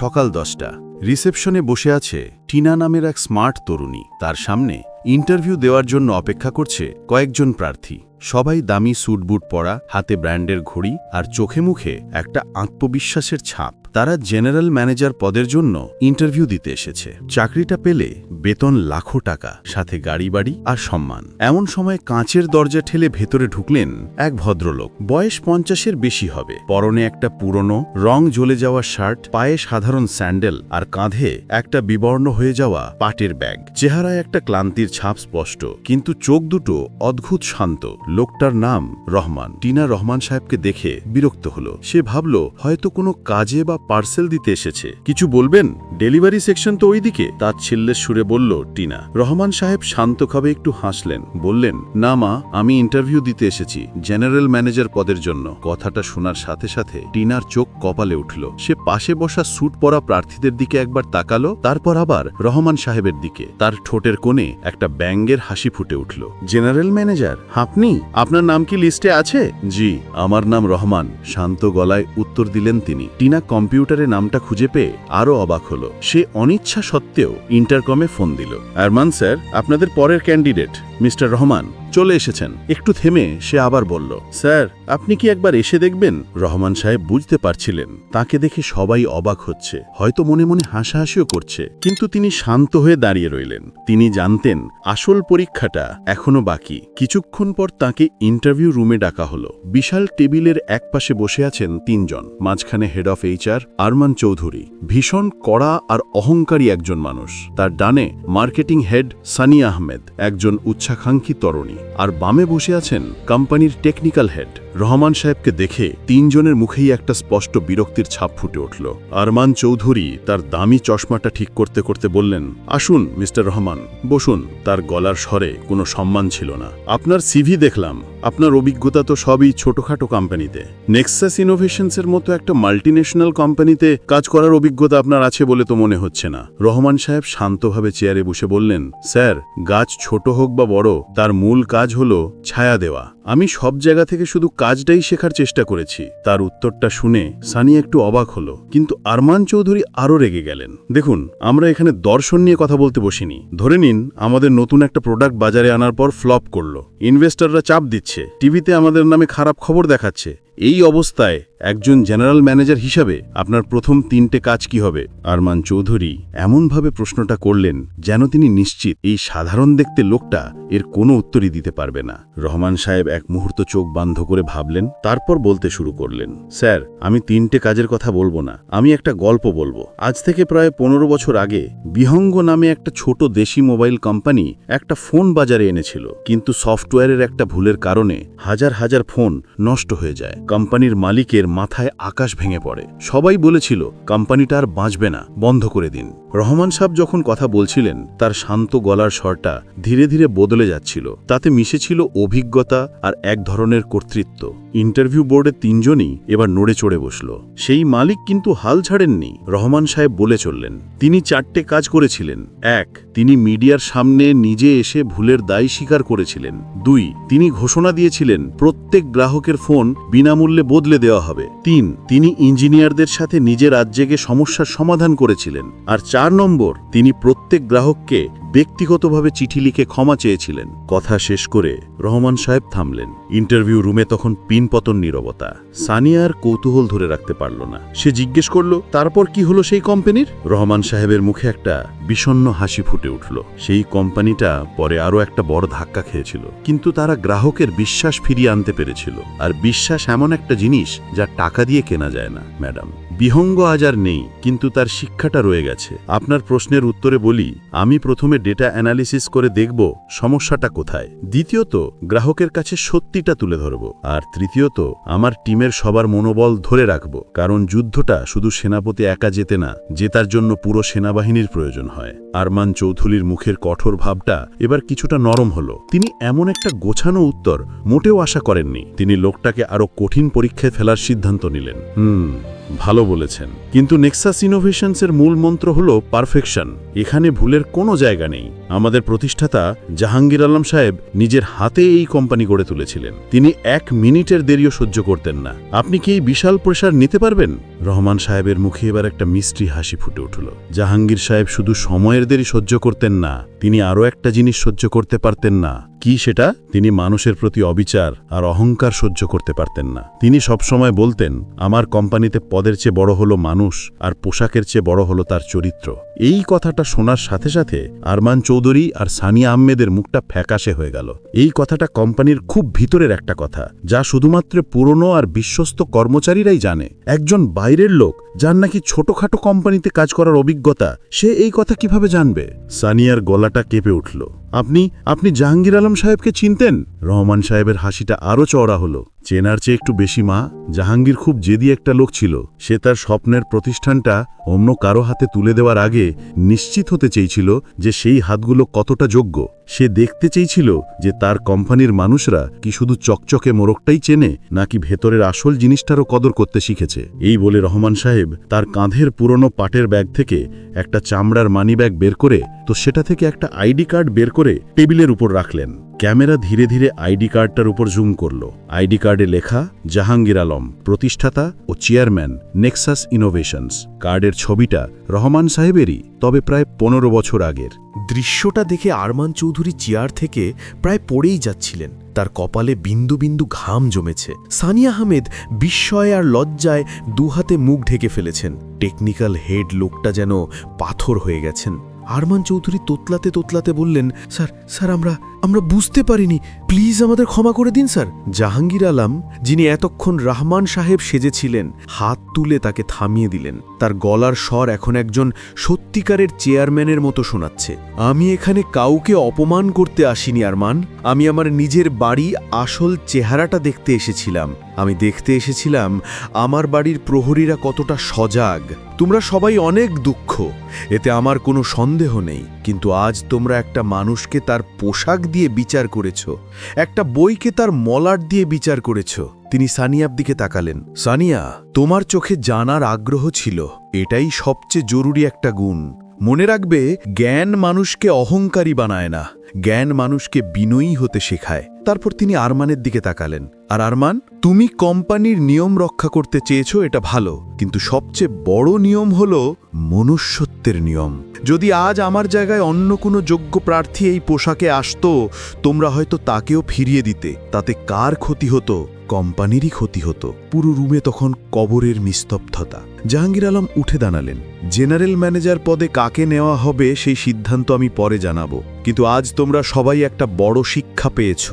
সকাল দশটা। রিসেপশনে বসে আছে টিনা নামের এক স্মার্ট তরুণী। তার সামনে ইন্টারভিউ দেওয়ার জন্য অপেক্ষা করছে কয়েকজন প্রার্থী। সবাই দামি স্যুটবুট পরা, হাতে ব্র্যান্ডের ঘড়ি আর চোখে মুখে একটা আত্মবিশ্বাসের ছাপ। তারা জেনারেল ম্যানেজার পদের জন্য ইন্টারভিউ দিতে এসেছে। চাকরিটা পেলে বেতন লাখো টাকা, সাথে গাড়ি বাড়ি আর সম্মান। এমন সময় কাঁচের দরজা ঠেলে ভেতরে ঢুকলেন এক ভদ্রলোক। বয়স পঞ্চাশের বেশি হবে। পরনে একটা পুরনো, রং জ্বলে যাওয়া শার্ট, পায়ে সাধারণ স্যান্ডেল আর কাঁধে একটা বিবর্ণ হয়ে যাওয়া পাটের ব্যাগ। চেহারায় একটা ক্লান্তির ছাপ স্পষ্ট, কিন্তু চোখ দুটো অদ্ভুত শান্ত। লোকটার নাম রহমান। টিনা রহমান সাহেবকে দেখে বিরক্ত হলো। সে ভাবল, হয়তো কোনো কাজে বা পার্সেল দিতে এসেছে। কিছু বলবেন? ডেলিভারি সেকশন তো ওইদিকে। তার ছিল্লের সুরে বলল, টিনা, রহমান সাহেব শান্তভাবে একটু হাসলেন। বললেন, না মা, আমি ইন্টারভিউ দিতে এসেছি, জেনারেল ম্যানেজার পদের জন্য। কথাটা শোনার সাথে সাথে টিনার চোখ কপালে উঠল। সে পাশে বসা স্যুট পরা প্রার্থীদের দিকে একবার তাকালো, তারপর আবার রহমান সাহেবের দিকে। তার ঠোঁটের কোণে একটা ব্যাঙ্গের হাসি ফুটে উঠল। জেনারেল ম্যানেজার, আপনি? আপনার নাম কি লিস্টে আছে? জি, আমার নাম রহমান। শান্ত গলায় উত্তর দিলেন তিনি। টিনা কম্পিউটারে নামটা খুঁজে পেয়ে আরও অবাক হলো। সে অনিচ্ছা সত্ত্বেও ইন্টারকমে ফোন দিল। আরমান স্যার, আপনাদের পরের ক্যান্ডিডেট, মিস্টার রহমান, চলে এসেছেন। একটু থেমে সে আবার বলল, স্যার, আপনি কি একবার এসে দেখবেন? রহমান সাহেব বুঝতে পারছিলেন। তাকে দেখে সবাই অবাক হচ্ছে। হয়তো মনে মনে হাসাহাসিও করছে। কিন্তু তিনি শান্ত হয়ে দাঁড়িয়ে রইলেন। তিনি জানতেন, আসল পরীক্ষাটা এখনও বাকি। কিছুক্ষণ পর তাকে ইন্টারভিউ রুমে ডাকা হলো। বিশাল টেবিলের একপাশে বসে আছেন তিনজন। মাঝখানে head of HR Arman Chowdhury, ভীষণ কড়া আর অহংকারী একজন মানুষ। তার ডানে মার্কেটিং হেড সানি আহমেদ, একজন উচ্ছাকাঙ্ক্ষী তরুণী। আর বামে বসে আছেন কোম্পানির টেকনিক্যাল হেড। রহমান সাহেবকে দেখে তিনজনের মুখেই একটা স্পষ্ট বিরক্তির ছাপ ফুটে উঠল। আরমান চৌধুরী তার দামি চশমাটা ঠিক করতে করতে বললেন, আসুন, মিস্টার রহমান, বসুন, তার গলার স্বরে কোনো সম্মান ছিল না। আপনার সিভি দেখলাম, আপনার অভিজ্ঞতা তো সবই ছোটখাটো কোম্পানিতে। নেক্সাস ইনোভেশনসের মতো একটা মাল্টিন্যাশনাল কোম্পানিতে কাজ করার অভিজ্ঞতা আপনার আছে বলে তো মনে হচ্ছে না। রহমান সাহেব শান্তভাবে চেয়ারে বসে বললেন, স্যার, গাছ ছোট হোক বা বড়, তার মূল কাজ হলো ছায়া দেওয়া। আমি সব জায়গা থেকে শুধু কাজটাই শেখার চেষ্টা করেছি। তার উত্তরটা শুনে সানি একটু অবাক হলো, কিন্তু আরমান চৌধুরী আরও রেগে গেলেন। দেখুন, আমরা এখানে দর্শন নিয়ে কথা বলতে বসিনি। ধরে নিন, আমাদের নতুন একটা প্রোডাক্ট বাজারে আনার পর ফ্লপ করল। ইনভেস্টররা চাপ দিচ্ছে। টিভিতে আমাদের নামে খারাপ খবর দেখাচ্ছে। এই অবস্থায় একজন জেনারেল ম্যানেজার হিসাবে আপনার প্রথম তিনটে কাজ কি হবে? আরমান চৌধুরী এমনভাবে প্রশ্নটা করলেন যেন তিনি নিশ্চিত এই সাধারণ দেখতে লোকটা এর কোনো উত্তরই দিতে পারবে না। রহমান সাহেব এক মুহূর্ত চোখ বন্ধ করে ভাবলেন, তারপর বলতে শুরু করলেন, স্যার, আমি তিনটে কাজের কথা বলব না, আমি একটা গল্প বলব। আজ থেকে প্রায় পনেরো বছর আগে বিহঙ্গ নামে একটা ছোট দেশি মোবাইল কোম্পানি একটা ফোন বাজারে এনেছিল, কিন্তু সফটওয়্যারের একটা ভুলের কারণে হাজার হাজার ফোন নষ্ট হয়ে যায়। কোম্পানির মালিকের মাথায় আকাশ ভেঙে পড়ে। সবাই বলেছিল, কোম্পানিটা আর বাঁচবে না, বন্ধ করে দিন। রহমান সাহেব যখন কথা বলছিলেন, তার শান্ত গলার স্বরটা ধীরে ধীরে বদলে যাচ্ছিল। তাতে মিশেছিল অভিজ্ঞতা আর এক ধরনের কর্তৃত্ব। ইন্টারভিউ বোর্ডে তিনজনই এবার নড়ে চড়ে বসল। সেই মালিক কিন্তু হাল ছাড়েননি, রহমান সাহেব বলে চললেন। তিনি চারটে কাজ করেছিলেন। এক, তিনি মিডিয়ার সামনে নিজে এসে ভুলের দায় স্বীকার করেছিলেন। দুই, তিনি ঘোষণা দিয়েছিলেন, প্রত্যেক গ্রাহকের ফোন বিনামূল্যে বদলে দেওয়া হবে। তিন, তিনি ইঞ্জিনিয়ারদের সাথে নিজের রাজ্যেকে সমস্যার সমাধান করেছিলেন। আর চার নম্বর, তিনি প্রত্যেক গ্রাহককে ব্যক্তিগতভাবে চিঠি লিখে ক্ষমা চেয়েছিলেন। কথা শেষ করে রহমান সাহেব থামলেন। ইন্টারভিউ রুমে তখন পিনপতন নীরবতা। সানিয়ার কৌতূহল ধরে রাখতে পারল না। সে জিজ্ঞেস করল, তারপর কি হলো সেই কোম্পানির? রহমান সাহেবের মুখে একটা বিষণ্ণ হাসি ফুটে উঠল। সেই কোম্পানিটা পরে আরও একটা বড় ধাক্কা খেয়েছিল। কিন্তু তারা গ্রাহকের বিশ্বাস ফিরিয়ে আনতে পেরেছিল। আর বিশ্বাস এমন একটা জিনিস যা টাকা দিয়ে কেনা যায় না ম্যাডাম। বিহঙ্গ আজ আর নেই, কিন্তু তার শিক্ষাটা রয়ে গেছে। আপনার প্রশ্নের উত্তরে বলি, আমি প্রথমে ডেটা অ্যানালিসিস করে দেখব সমস্যাটা কোথায়। দ্বিতীয়ত, গ্রাহকের কাছে সত্যিটা তুলে ধরব। আর তৃতীয়ত, আমার টিমের সবার মনোবল ধরে রাখব। কারণ যুদ্ধটা শুধু সেনাপতি একা যেতে না, জেতার জন্য পুরো সেনাবাহিনীর প্রয়োজন হয়। আরমান চৌধুরীর মুখের কঠোর ভাবটা এবার কিছুটা নরম হলো। তিনি এমন একটা গোছানো উত্তর মোটেও আশা করেননি। তিনি লোকটাকে আরও কঠিন পরীক্ষায় ফেলার সিদ্ধান্ত নিলেন। হুম। ভালো বলেছেন। কিন্তু নেক্সাস ইনোভেশনসের মূল মন্ত্র হল পারফেকশন এখানে ভুলের কোনো জায়গা নেই। আমাদের প্রতিষ্ঠাতা জাহাঙ্গীর আলম সাহেব নিজের হাতে এই কোম্পানি গড়ে তুলেছিলেন। তিনি এক মিনিটের দেরিও সহ্য করতেন না। আপনি কি এই বিশাল প্রেশার নিতে পারবেন? রহমান সাহেবের মুখে এবার একটা মিষ্টি হাসি ফুটে উঠল। জাহাঙ্গীর সাহেব শুধু সময়ের দেরি সহ্য করতেন না, তিনি আরও একটা জিনিস সহ্য করতে পারতেন না। কি সেটা? তিনি মানুষের প্রতি অবিচার আর অহংকার সহ্য করতে পারতেন না। তিনি সবসময় বলতেন, আমার কোম্পানিতে পদের চেয়ে বড় হলো মানুষ আর পোশাকের চেয়ে বড় হলো তার চরিত্র। এই কথাটা শোনার সাথে সাথে আরমান চৌধুরী আর সানিয়া আহমেদের মুখটা ফ্যাকাশে হয়ে গেল। এই কথাটা কোম্পানির খুব ভিতরের একটা কথা, যা শুধুমাত্র পুরনো আর বিশ্বস্ত কর্মচারীরাই জানে। একজন বাইরের লোক, যার নাকি ছোটখাটো কোম্পানিতে কাজ করার অভিজ্ঞতা, সে এই কথা কীভাবে জানবে? সানিয়ার গলাটা কেঁপে উঠল। আপনি আপনি জাহাঙ্গীর আলম সাহেবকে চিনতেন? রহমান সাহেবের হাসিটা আরও চওড়া হলো। চেনার চেয়ে একটু বেশি মা, জাহাঙ্গীর খুব জেদি একটা লোক ছিল। সে তার স্বপ্নের প্রতিষ্ঠানটা অন্য কারও হাতে তুলে দেওয়ার আগে নিশ্চিত হতে চেয়েছিল যে সেই হাতগুলো কতটা যোগ্য। সে দেখতে চেয়েছিল যে তার কোম্পানির মানুষরা কি শুধু চকচকে মোরগটাই চেনে, নাকি ভেতরের আসল জিনিসটারও কদর করতে শিখেছে। এই বলে রহমান সাহেব তার কাঁধের পুরনো পাটের ব্যাগ থেকে একটা চামড়ার মানি ব্যাগ বের করে, তো সেটা থেকে একটা আইডি কার্ড বের করে টেবিলের উপর রাখলেন। ক্যামেরা ধীরে ধীরে আইডি কার্ডটার উপর জুম করল। আইডি কার্ডে লেখা, জাহাঙ্গীর আলম, প্রতিষ্ঠাতা ও চেয়ারম্যান নেক্সাস ইনোভেশনস। কার্ডের ছবিটা রহমান সাহেবেরই, তবে প্রায় পনেরো বছর আগের। দৃশ্যটা দেখে আরমান চৌধুরী চেয়ার থেকে প্রায় পড়েই যাচ্ছিলেন। তার কপালে বিন্দু বিন্দু ঘাম জমেছে। সানিয়া আহমেদ বিস্ময় আর লজ্জায় দুহাতে মুখ ঢেকে ফেলেছেন। টেকনিক্যাল হেড লোকটা যেন পাথর হয়ে গেছেন। আরমান চৌধুরী তোতলাতে তোতলাতে বললেন, স্যার স্যার, আমরা আমরা বুঝতে পারিনি। প্লিজ আমাদের ক্ষমা করে দিন, স্যার। জাহাঙ্গীর আলম, যিনি এতক্ষণ রাহমান সাহেব সেজেছিলেন, হাত তুলে তাকে থামিয়ে দিলেন। তার গলার স্বর এখন একজন সত্যিকারের চেয়ারম্যানের মতো শোনাচ্ছে। আমি এখানে কাউকে অপমান করতে আসিনি, আরমান। আমি আমার নিজের বাড়ি আসল চেহারাটা দেখতে এসেছিলাম। আমি দেখতে এসেছিলাম আমার বাড়ির প্রহরীরা কতটা সজাগ। তোমরা সবাই অনেক দুঃখ। এতে আমার কোনো সন্দেহ নেই। কিন্তু আজ তোমরা একটা মানুষকে তার পোশাক দিয়ে বিচার করেছ। একটা বইকে তার মলার দিয়ে বিচার করেছ। তিনি সানিয়ার দিকে তাকালেন। সানিয়া, তোমার চোখে জানার আগ্রহ ছিল। এটাই সবচেয়ে জরুরি একটা গুণ। মনে রাখবে, জ্ঞান মানুষকে অহংকারী বানায় না। জ্ঞান মানুষকে বিনয়ী হতে শেখায়। তারপর তিনি আরমানের দিকে তাকালেন। আর আরমান, তুমি কোম্পানির নিয়ম রক্ষা করতে চেয়েছো, এটা ভালো। কিন্তু সবচেয়ে বড় নিয়ম হল মনুষ্যত্বের নিয়ম। যদি আজ আমার জায়গায় অন্য কোনো যোগ্য প্রার্থী এই পোশাকে আসতো, তোমরা হয়তো তাকেও ফিরিয়ে দিতে। তাতে কার ক্ষতি হতো? কোম্পানিরই ক্ষতি হতো। পুরো রুমে তখন কবরের নিস্তব্ধতা। জাহাঙ্গীর আলম উঠে দাঁড়ালেন। জেনারেল ম্যানেজার পদে কাকে নেওয়া হবে, সেই সিদ্ধান্ত আমি পরে জানাব। কিন্তু আজ তোমরা সবাই একটা বড় শিক্ষা পেয়েছ।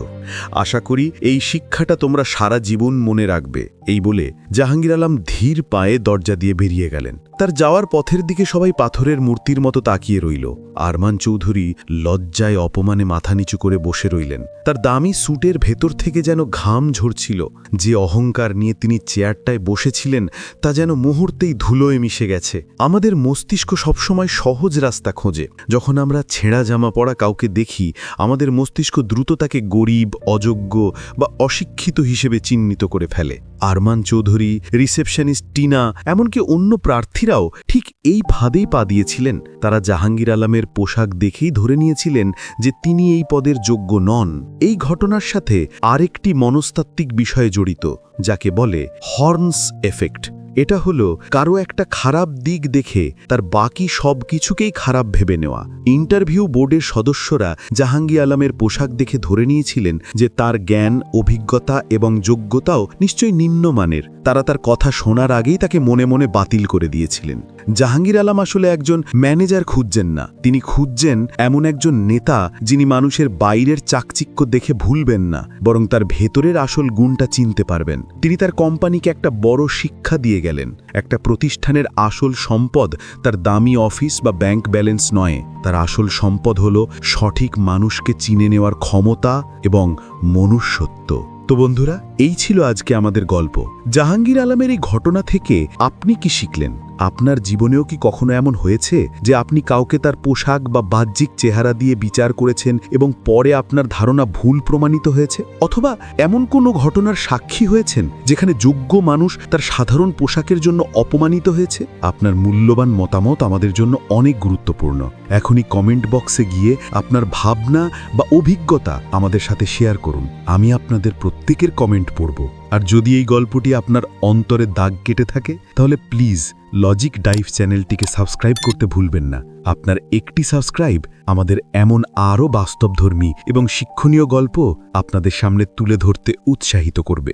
আশা করি এই শিক্ষাটা তোমরা সারা জীবন মনে রাখবে। এই বলে জাহাঙ্গীর আলম ধীর পায়ে দরজা দিয়ে বেরিয়ে গেলেন। তার যাওয়ার পথের দিকে সবাই পাথরের মূর্তির মতো তাকিয়ে রইল। আরমান চৌধুরী লজ্জায় অপমানে মাথা নিচু করে বসে রইলেন। তার দামি স্যুটের ভেতর থেকে যেন ঘাম ঝরছিল। যে অহংকার নিয়ে তিনি চেয়ারটায় বসেছিলেন, তা যেন মুহূর্তেই ধুলোয় মিশে গেছে। আমাদের মস্তিষ্ক সবসময় সহজ রাস্তা খোঁজে। যখন আমরা ছেঁড়া জামা পড়া কাউকে দেখি, আমাদের মস্তিষ্ক দ্রুত তাকে গরিব অযোগ্য বা অশিক্ষিত হিসেবে চিহ্নিত করে ফেলে। আরমান চৌধুরী, রিসেপশনিস্ট টিনা, এমনকি অন্য প্রার্থীরাও ঠিক এই ফাঁদেই পা দিয়েছিলেন। তারা জাহাঙ্গীর আলমের পোশাক দেখেই ধরে নিয়েছিলেন যে তিনি এই পদের যোগ্য নন। এই ঘটনার সাথে আরেকটি মনস্তাত্ত্বিক বিষয়ে জড়িত, যাকে বলে হর্নস এফেক্ট। এটা হলো কারও একটা খারাপ দিক দেখে তার বাকি সব কিছুকেই খারাপ ভেবে নেওয়া। ইন্টারভিউ বোর্ডের সদস্যরা জাহাঙ্গীর আলমের পোশাক দেখে ধরে নিয়েছিলেন যে তার জ্ঞান, অভিজ্ঞতা এবং যোগ্যতাও নিশ্চয়ই নিম্নমানের। তারা তার কথা শোনার আগেই তাকে মনে মনে বাতিল করে দিয়েছিলেন। জাহাঙ্গীর আলম আসলে একজন ম্যানেজার খুঁজছেন না। তিনি খুঁজছেন এমন একজন নেতা যিনি মানুষের বাইরের চাকচিক্য দেখে ভুলবেন না, বরং তার ভেতরের আসল গুণটা চিনতে পারবেন। তিনি তার কোম্পানিকে একটা বড় শিক্ষা দিয়ে গেলেন। একটা প্রতিষ্ঠানের আসল সম্পদ তার দামি অফিস বা ব্যাংক ব্যালেন্স নয়। তার আসল সম্পদ হল সঠিক মানুষকে চিনে নেওয়ার ক্ষমতা এবং মনুষ্যত্ব। তো বন্ধুরা, এই ছিল আজকে আমাদের গল্প। জাহাঙ্গীর আলমের এই ঘটনা থেকে আপনি কি শিখলেন? আপনার জীবনেও কি কখনো এমন হয়েছে যে আপনি কাউকে তার পোশাক বা বাহ্যিক চেহারা দিয়ে বিচার করেছেন এবং পরে আপনার ধারণা ভুল প্রমাণিত হয়েছে? অথবা এমন কোনো ঘটনার সাক্ষী হয়েছেন যেখানে যোগ্য মানুষ তার সাধারণ পোশাকের জন্য অপমানিত হয়েছে? আপনার মূল্যবান মতামত আমাদের জন্য অনেক গুরুত্বপূর্ণ। এখনই কমেন্ট বক্সে গিয়ে আপনার ভাবনা বা অভিজ্ঞতা আমাদের সাথে শেয়ার করুন। আমি আপনাদের প্রত্যেকের কমেন্ট পড়ব। আর যদি এই গল্পটি আপনার অন্তরে দাগ কেটে থাকে, তাহলে প্লিজ লজিক ডাইভ চ্যানেলটিকে সাবস্ক্রাইব করতে ভুলবেন না। আপনার একটি সাবস্ক্রাইব আমাদের এমন আরও বাস্তবধর্মী এবং শিক্ষণীয় গল্প আপনাদের সামনে তুলে ধরতে উৎসাহিত করবে।